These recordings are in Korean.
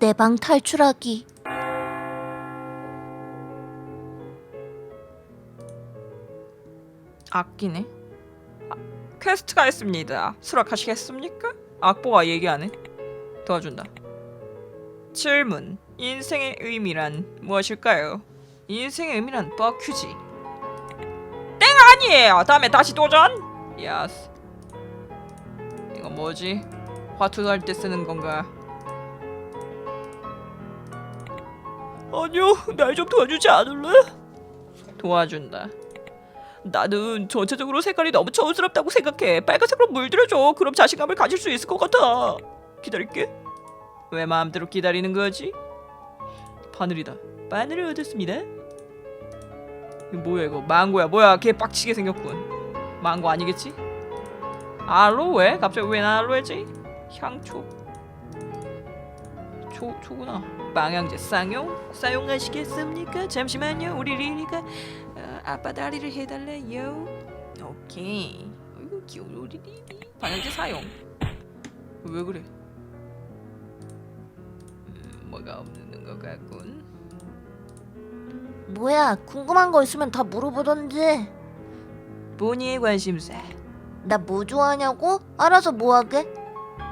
내 방 탈출하기. 악기네. 아, 퀘스트가 있습니다. 수락하시겠습니까? 악보가 얘기하네. 도와준다. 질문. 인생의 의미란 무엇일까요? 인생의 의미란 뻑큐지. 땡 아니에요. 다음에 다시 도전. 야스. 이거 뭐지? 화투 할때 쓰는 건가? 아니요, 날좀 도와주지 않을래? 도와준다. 나는 전체적으로 색깔이 너무 저음스럽다고 생각해. 빨간색으로 물들여줘. 그럼 자신감을 가질 수 있을 것 같아. 기다릴게. 왜 마음대로 기다리는 거지? 바늘이다. 바늘을 얻었습니다. 뭐야 이거? 망고야. 뭐야? 걔 빡치게 생겼군. 망고 아니겠지? 알로에? 갑자기 왜 알로에지? 향초. 초 초구나. 방향제 쌍용 사용하시겠습니까? 잠시만요. 우리 리리가 어, 아빠 다리를 해달래요. 오케이. 어이구 귀여운 우리 리리. 방향제 사용. 왜 그래? 음, 뭐가 없는 것 같군. 뭐야, 궁금한 거 있으면 다 물어보던지. 본의의 관심사. 나 뭐 좋아하냐고? 알아서 뭐 하게?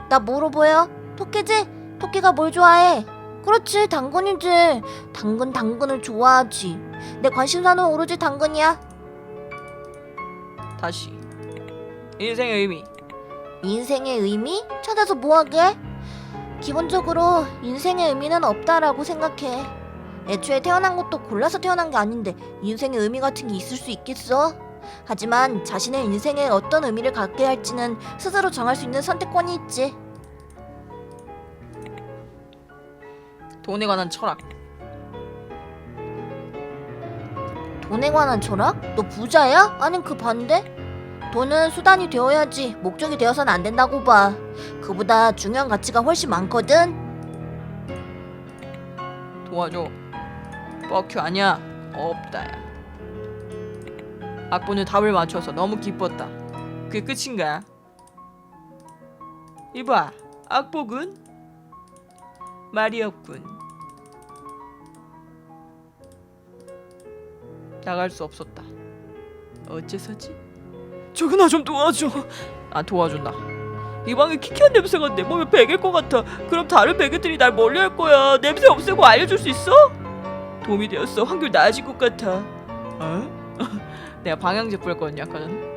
나 뭐로 보여? 토끼지? 토끼가 뭘 좋아해? 그렇지, 당근이지. 당근, 당근을 좋아하지. 내 관심사는 오로지 당근이야. 다시. 인생의 의미. 인생의 의미? 찾아서 뭐 하게? 기본적으로 인생의 의미는 없다라고 생각해. 애초에 태어난 것도 골라서 태어난 게 아닌데 인생의 의미 같은 게 있을 수 있겠어? 하지만 자신의 인생에 어떤 의미를 갖게 할지는 스스로 정할 수 있는 선택권이 있지. 돈에 관한 철학. 돈에 관한 철학? 너 부자야? 아님 그 반대? 돈은 수단이 되어야지 목적이 되어서는 안 된다고 봐. 그보다 중요한 가치가 훨씬 많거든. 도와줘. 뻑큐 아니야. 없다야. 악보는 답을 맞춰서 너무 기뻤다. 그게 끝인가? 이봐, 악복은 말이 없군. 나갈 수 없었다. 어째서지? 저거 나좀 도와줘. 아 도와준다. 이 방에 키키한 냄새가 내 몸에 배길 것 같아. 그럼 다른 베개들이 날 멀리할 거야. 냄새 없애고 알려줄 수 있어? 도움이 되었어. 확률 나아진 것 같아. 어? 내가 방향제 뿌렸거든요, 아까 전에.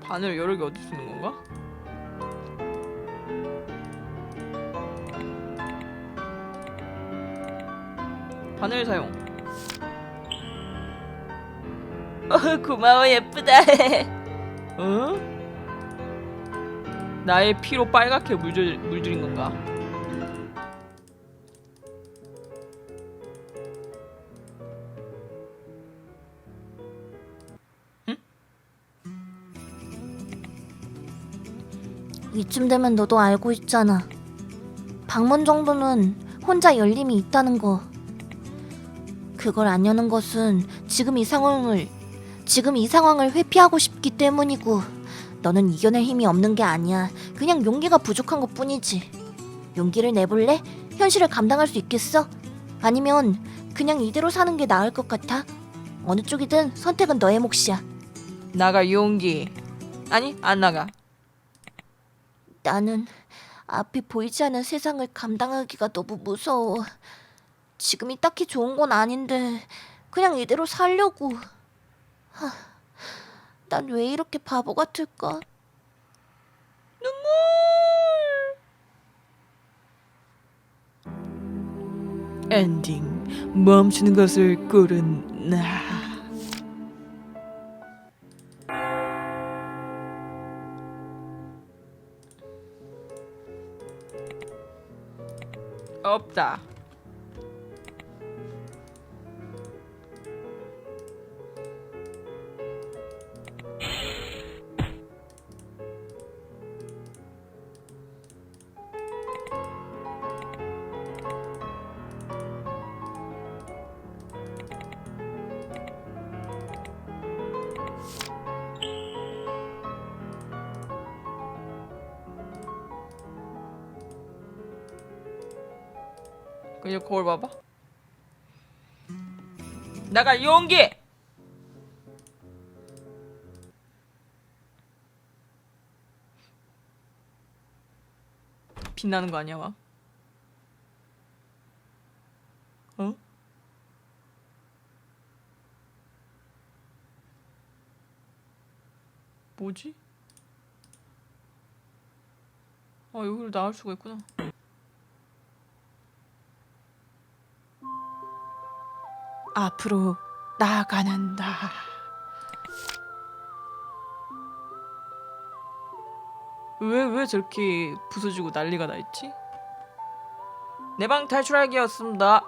바늘 여러 개 어디 쓰는 건가? 바늘 사용. 어, 고마워 예쁘다. 어? 나의 피로 빨갛게 물들, 물들인 건가? 이쯤 되면 너도 알고 있잖아. 방문 정도는 혼자 열림이 있다는 거. 그걸 안 여는 것은 지금 이 상황을 지금 이 상황을 회피하고 싶기 때문이고 너는 이겨낼 힘이 없는 게 아니야. 그냥 용기가 부족한 것 뿐이지. 용기를 내볼래? 현실을 감당할 수 있겠어? 아니면 그냥 이대로 사는 게 나을 것 같아? 어느 쪽이든 선택은 너의 몫이야. 나가 용기. 아니 안 나가. 나는 앞이 보이지 않는 세상을 감당하기가 너무 무서워. 지금이 딱히 좋은 건 아닌데 그냥 이대로 살려고. 난 왜 이렇게 바보 같을까? 엔딩 멈추는 것을 꾸른 나. 없다. 그냥 거울 봐봐. 나갈 용기. 빛나는 거 아니야 막? 어? 뭐지? 아 여기로 나올 수가 있구나. 앞으로 나아가는다. 왜 왜 저렇게 부서지고 난리가 나 있지? 내 방 탈출하기였습니다.